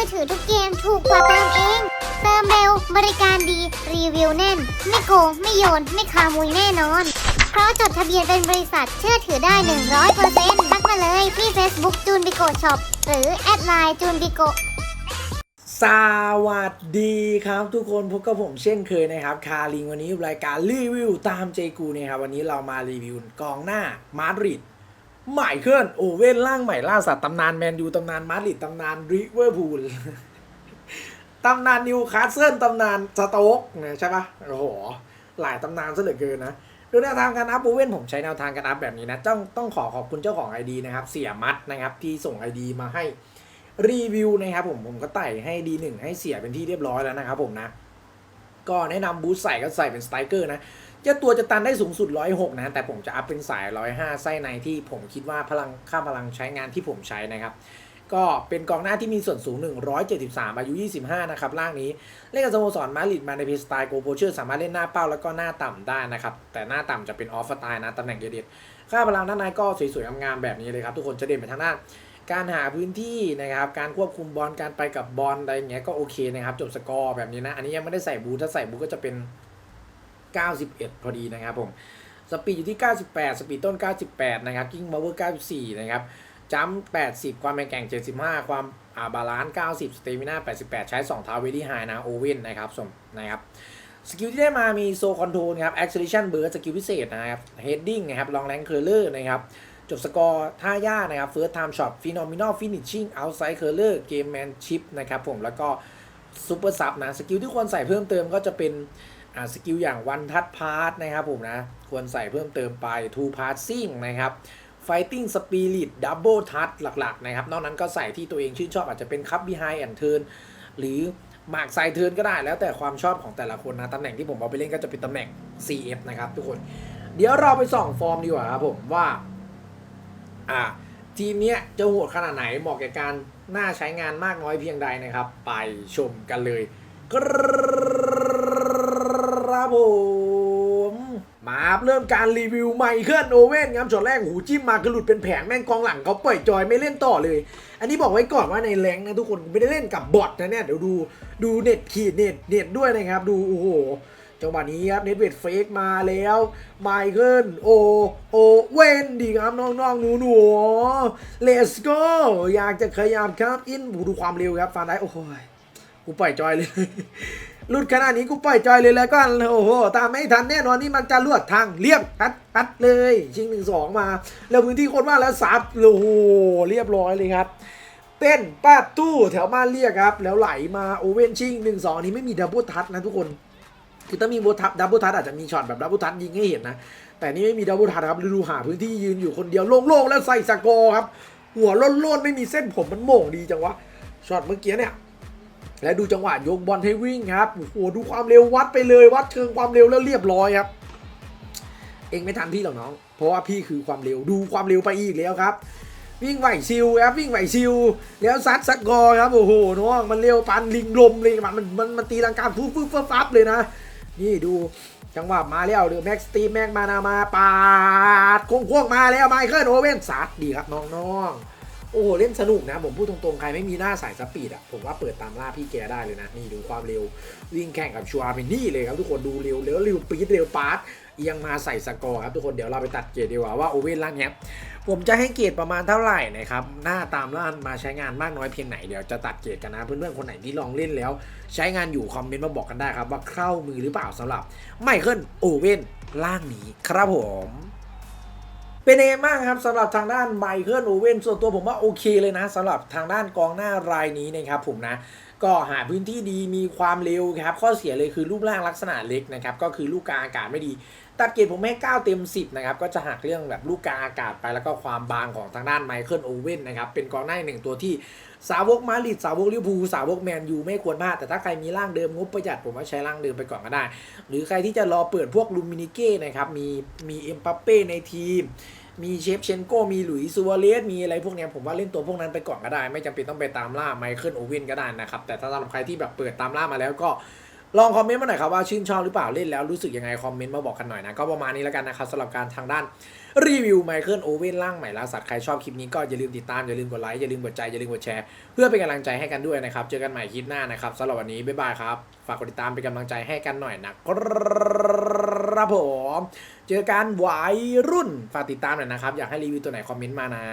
มือถือทุกเกมถูกกว่าเติมเอง เติมเร็ว บริการดี รีวิวแน่น ไม่โกง ไม่โยน ไม่ขโมยแน่นอน เพราะจดทะเบียนเป็นบริษัทเชื่อถือได้ 100%ทักมาเลยที่ Facebook จูนบิโกช็อปหรือแอดไลน์จูนบิโกสวัสดีครับทุกคนพบกับผมเช่นเคยนะครับ คาริงวันนี้รายการรีวิวตามเจกูนะครับวันนี้เรามารีวิวกองหน้ามาดริด ใหม่เคลื่อนโอเว่นร่างใหม่ล่าสัตว์ตำนานแมนยูตำนานมาดริดตำนานริเวอร์พูลตำนานนิวคาสเซิลตำนานสโต๊กนะใช่ปะโอ้โหหลายตำนานซะเหลือเกินนะดูแนวทางการอัพโอเว่นผมใช้แนวทางการอัพแบบนี้นะต้องต้องขอขอบคุณเจ้าของ ID นะครับ เสียมัดนะครับที่ส่ง ID มาให้รีวิวนะครับผมผมก็ไต่ให้ดีหนึ่งให้เสียเป็นที่เรียบร้อยแล้วนะครับผมนะ ก็แนะนำบูสต์ใส่ก็ใส่เป็นสไตรเกอร์นะ เจ้าตัวจะตันได้สูงสุด 106 นะ แต่ผมจะอัพเป็นสาย 105 ไส้ในที่ผมคิดว่าพลังค่าพลังใช้งานที่ผมใช้นะครับ ก็เป็นกองหน้าที่มีส่วนสูง 173 อายุ 25 นะครับร่างนี้ เล่นกับสโมสรมาดริดมาในเพสไตล์โกโปเชอร์สามารถเล่นหน้าเป้าแล้วก็หน้าต่ำได้นะครับ แต่หน้าต่ำจะเป็นออฟสไตล์นะตำแหน่งเด็ดค่าพลังด้านในก็สวยๆงามๆแบบนี้เลยครับ ทุกคนจะเด่นไปทางด้านการหาพื้นที่นะครับ การควบคุมบอล การไปกับบอลอะไรอย่างเงี้ยก็โอเคนะครับ จบสกอร์แบบนี้นะ อันนี้ยังไม่ได้ใส่บูถ้าใส่บูก็จะเป็น 91 พอดีนะครับผมสปีดอยู่ที่ 98 สปีดต้น 98 นะครับกิ้งมาเวอร์ 94 นะครับจัมป์80 ความแข็งแกร่ง 75 ความอาบาลานซ์90 สเตมิน่า 88 ใช้ 2 เท้าเวดี้ไฮนะโอเว่นนะครับสมนะครับสกิลที่ได้มามีโซคอนโทรลครับ acceleration burst สกิลพิเศษนะครับ heading นะครับ long range curler นะครับจบสกอร์ท่ายากนะครับ first time shot phenomenal finishing outside curler game manship นะครับผมแล้วก็ super sub นะสกิลที่ควรใส่เพิ่มเติมก็จะเป็นอ่า สกิลอย่าง one touch pass นะครับผมนะ ควรใส่เพิ่มเติมไป two passing นะครับ fighting spirit double touch หลัก ๆ นะครับ นอกนั้นก็ใส่ที่ตัวเองชื่นชอบอาจจะเป็น cup behind and turn หรือหมากไซเทิร์นก็ได้แล้วแต่ความชอบของแต่ละคนนะ ตำแหน่งที่ผมเอาไปเล่นก็จะเป็นตำแหน่ง CF นะครับทุกคน เดี๋ยวเราไปส่องฟอร์มดีกว่าครับผมว่า อ่า ทีมเนี้ยจะโหดขนาดไหนเหมาะแก่การน่าใช้งานมากน้อยเพียงใดนะครับ ไปชมกันเลย ครับผมมาเริ่มการรีวิวไมเคิลโอเว่นครับช็อตแรกหูจิ้มมากระหลุดเป็นแผงแม่งกองหลังเขาปล่อยจอยไม่เล่นต่อเลย อันนี้บอกไว้ก่อนว่าในแรงนะทุกคนไม่ได้เล่นกับบอทนะเนี่ยเดี๋ยวดูดูเน็ตขีดเน็ตเน็ตด้วยนะครับดูโอ้โหจังหวะนี้ครับเน็ตเวทเฟกมาแล้วไมเคิลโอโอเวนดีครับน้องๆหนูหนูเลสโกอยากจะขยับครับอินบูดูความเร็วครับฟานได้โอ้โหกูปล่อยจอยเลย ลุดขนาดนี้กูปล่อยจอยเลยแล้วก็โอ้โหตามไม่ทันแน่นอนนี่มันจะลวดทางเรียบปัดปัดเลยชิงหนึ่งสองมา แล้วพื้นที่คนว่างแล้วซับโอ้โหเรียบร้อยเลยครับเต้นป้าตู้แถวบ้านเรียกครับ แล้วไหลมาโอเว่นชิงหนึ่งสองนี้ไม่มีดับเบิลทัชนะทุกคนคือถ้ามีบทับดับเบิลทัชอาจจะมีช็อตแบบดับเบิลทัชยิงให้เห็นนะ แต่นี่ไม่มีดับเบิลทัชครับดูหาพื้นที่ยืนอยู่คนเดียวโล่งๆแล้วใส่สกอร์ครับ หัวโล้นๆไม่มีเส้นผมมันโม่งดีจังวะช็อตเมื่อกี้เนี่ย และดูจังหวะยกบอลให้วิ่งครับโอ้โหดูความเร็ววัดไปเลยวัดเชิงความเร็วแล้วเรียบร้อยครับ เองไม่ทันพี่หรอกน้อง เพราะว่าพี่คือความเร็วดูความเร็วไปอีกแล้วครับ วิ่งไหวซิลครับวิ่งไหวซิลแล้วซัดสักกอครับโอ้โหน้องมันเร็วปันลิงลมเลยมันมันมันมันตีลังกาฟุ๊บฟุ๊บฟับฟับเลยนะ นี่ดูจังหวะมาแล้วเดือแม็กซ์ตีแม็กมานามาปาดโค้งๆมาแล้วไมเคิลโอเว่นซัดดีครับน้องๆ โอ้โหเล่นสนุกนะ ผมพูดตรงๆ ใครไม่มีหน้าสายสปีดอะ ผมว่าเปิดตามล่าพี่แกได้เลยนะ นี่ดูความเร็ว วิ่งแข่งกับชัวร์เป็นนี่เลยครับทุกคนดูเร็วเร็วเร็วปีดเร็วปาร์ตเอียงมาใส่สกอร์ครับทุกคนเดี๋ยวเราไปตัดเกรดดีกว่าว่าโอเว่นล่างเนี้ยผมจะให้เกรดประมาณเท่าไหร่นะครับหน้าตามล่านมาใช้งานมากน้อยเพียงไหนเดี๋ยวจะตัดเกรดกันนะเพื่อนๆคนไหนที่ลองเล่นแล้ว ใช้งานอยู่คอมเมนต์มาบอกกันได้ครับว่าเข้ามือหรือเปล่าสำหรับไมเคิลโอเว่นล่างนี้ครับผม เป็นยังไงบ้างครับสำหรับทางด้านไมเคิลโอเว่นส่วนตัวผมว่าโอเคเลยนะสำหรับทางด้านกองหน้ารายนี้นะครับผมนะก็หาพื้นที่ดีมีความเร็วครับข้อเสียเลยคือรูปร่างลักษณะเล็กนะครับก็คือลูกกลางอากาศไม่ดี ตัดเกรดผมให้9เต็ม 10 นะครับ ก็จะหักเรื่องแบบลูกกาอากาศไปแล้วก็ความบางของทางด้านไมเคิลโอเว่นนะครับ เป็นกองหน้าหนึ่งตัวที่สาวกมาริดสาวกลิเวอร์พูลสาวกแมนยูไม่ควรพลาด แต่ถ้าใครมีร่างเดิมงบประหยัดผมว่าใช้ร่างเดิมไปก่อนก็ได้ หรือใครที่จะรอเปิดพวกลูมินิเก้นะครับ มีมีเอ็มปัปเป้ในทีม มีเชฟเชนโกมีหลุยส์ซัวเรสมีอะไรพวกนี้ผมว่าเล่นตัวพวกนั้นไปก่อนก็ได้ ไม่จำเป็นต้องไปตามล่าไมเคิลโอเว่นก็ได้นะครับแต่ถ้าสำหรับใครที่แบบเปิดตามล่ามาแล้วก็ ลองคอมเมนต์มาหน่อยครับว่าชื่นชอบหรือเปล่าเล่นแล้วรู้สึกยังไงคอมเมนต์มาบอกกันหน่อยนะก็ประมาณนี้แล้วกันนะครับสำหรับการทางด้านรีวิวไมเคิลโอเว่นร่างใหม่ล่าสัตว์ใครชอบคลิปนี้ก็อย่าลืมติดตามอย่าลืมกดไลค์อย่าลืมกดใจอย่าลืมกดแชร์เพื่อเป็นกำลังใจให้กันด้วยนะครับเจอกันใหม่คลิปหน้านะครับสำหรับวันนี้บ๊ายบายครับฝากกดติดตามเป็นกำลังใจให้กันหน่อยนะครับผมเจอกันวัยรุ่นฝากติดตามหน่อยนะครับอยากให้รีวิวตัวไหนคอมเมนต์มานะ